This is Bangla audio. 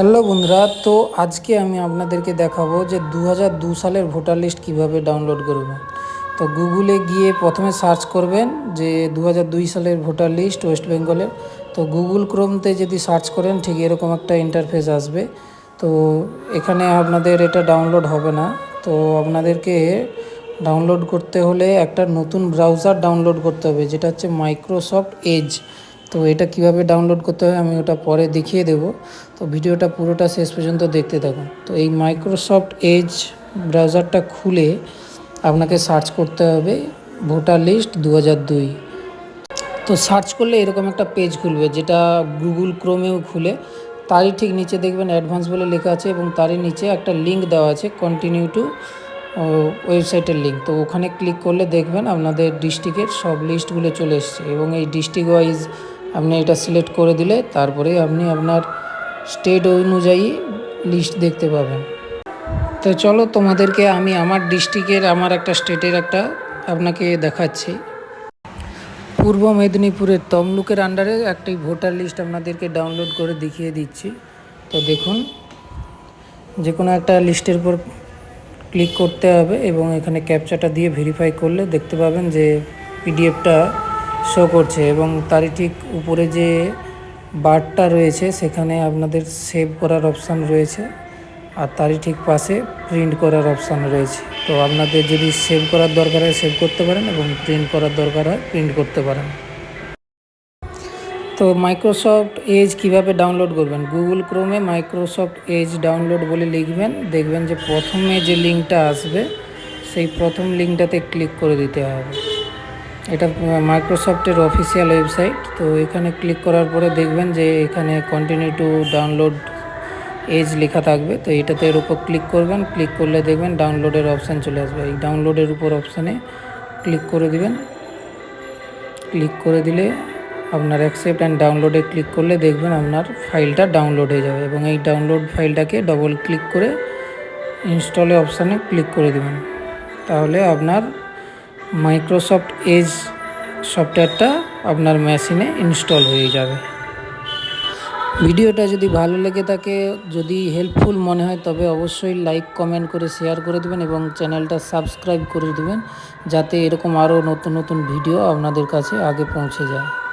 হ্যালো বন্ধুরা, তো আজকে আমি আপনাদেরকে দেখাবো যে দু সালের ভোটার লিস্ট কীভাবে ডাউনলোড করবেন। তো গুগলে গিয়ে প্রথমে সার্চ করবেন যে দু হাজার দুই সালের ভোটার লিস্ট ওয়েস্ট বেঙ্গলের তো গুগল ক্রোমতে যদি সার্চ করেন, ঠিক এরকম একটা ইন্টারফেস আসবে। তো এখানে আপনাদের এটা ডাউনলোড হবে না। তো আপনাদেরকে ডাউনলোড করতে হলে একটা নতুন ব্রাউজার ডাউনলোড করতে হবে, যেটা হচ্ছে মাইক্রোসফট এজ তো এটা কীভাবে ডাউনলোড করতে হয় আমি ওটা পরে দেখিয়ে দেব। তো ভিডিওটা পুরোটা শেষ পর্যন্ত দেখতে থাকুন। তো এই মাইক্রোসফট এজ ব্রাউজারটা খুলে আপনাকে সার্চ করতে হবে ভোটার লিস্ট দু দুই। তো সার্চ করলে এরকম একটা পেজ খুলবে যেটা গুগল ক্রোমেও খুলে। তারই ঠিক নিচে দেখবেন অ্যাডভান্স বলে লেখা আছে এবং তারই নিচে একটা লিঙ্ক দেওয়া আছে কন্টিনিউ টু ওয়েবসাইটের লিঙ্ক তো ওখানে ক্লিক করলে দেখবেন আপনাদের ডিস্ট্রিক্টের সব লিস্টগুলো চলে এসছে এবং এই ডিস্ট্রিক্ট ওয়াইজ আপনি এটা সিলেক্ট করে দিলে তারপরে আপনি আপনার স্টেট অনুযায়ী লিস্ট দেখতে পাবেন। তো চলো তোমাদেরকে আমি আমার ডিস্ট্রিক্টের আমার একটা স্টেটের একটা আপনাকে দেখাচ্ছি। পূর্ব মেদিনীপুরের তমলুকের আন্ডারে একটি ভোটার লিস্ট আপনাদেরকে ডাউনলোড করে দেখিয়ে দিচ্ছি। তো দেখুন, যে কোনো একটা লিস্টের পর ক্লিক করতে হবে এবং এখানে ক্যাপচাটা দিয়ে ভেরিফাই করলে দেখতে পাবেন যে পিডিএফটা শো করছে এবং তারই ঠিক উপরে যে বারটা রয়েছে, সেখানে আপনাদের সেভ করার অপশান রয়েছে আর তারই ঠিক পাশে প্রিন্ট করার অপশান রয়েছে। তো আপনাদের যদি সেভ করার দরকার হয় সেভ করতে পারেন এবং প্রিন্ট করার দরকার হয় প্রিন্ট করতে পারেন। তো মাইক্রোসফট এজ কীভাবে ডাউনলোড করবেন? গুগল ক্রোমে মাইক্রোসফট এজ ডাউনলোড বলে লিখবেন। দেখবেন যে প্রথমে যে লিঙ্কটা আসবে, সেই প্রথম লিঙ্কটাতে ক্লিক করে দিতে হবে। এটা মাইক্রোসফটের অফিসিয়াল ওয়েবসাইট তো এখানে ক্লিক করার পরে দেখবেন যে এখানে কন্টিনিউ টু ডাউনলোড এজ লেখা থাকবে, তো এটাতে এর উপর ক্লিক করবেন ক্লিক করলে দেখবেন ডাউনলোডের অপশান চলে আসবে। এই ডাউনলোডের উপর অপশানে ক্লিক করে দিবেন। ক্লিক করে দিলে আপনার অ্যাকসেপ্ট অ্যান্ড ডাউনলোডে ক্লিক করলে দেখবেন আপনার ফাইলটা ডাউনলোড হয়ে যাবে এবং এই ডাউনলোড ফাইলটাকে ডবল ক্লিক করে ইনস্টলে অপশানে ক্লিক করে দেবেন। তাহলে আপনার মাইক্রোসফট এজ সফটওয়্যারটা আপনার মেশিনে ইনস্টল হয়ে যাবে। ভিডিওটা যদি ভালো লেগে থাকে, যদি হেল্পফুল মনে হয়, তবে অবশ্যই লাইক কমেন্ট করে শেয়ার করে দেবেন এবং চ্যানেলটা সাবস্ক্রাইব করে দেবেন, যাতে এরকম আরও নতুন নতুন ভিডিও আপনাদের কাছে আগে পৌঁছে যায়।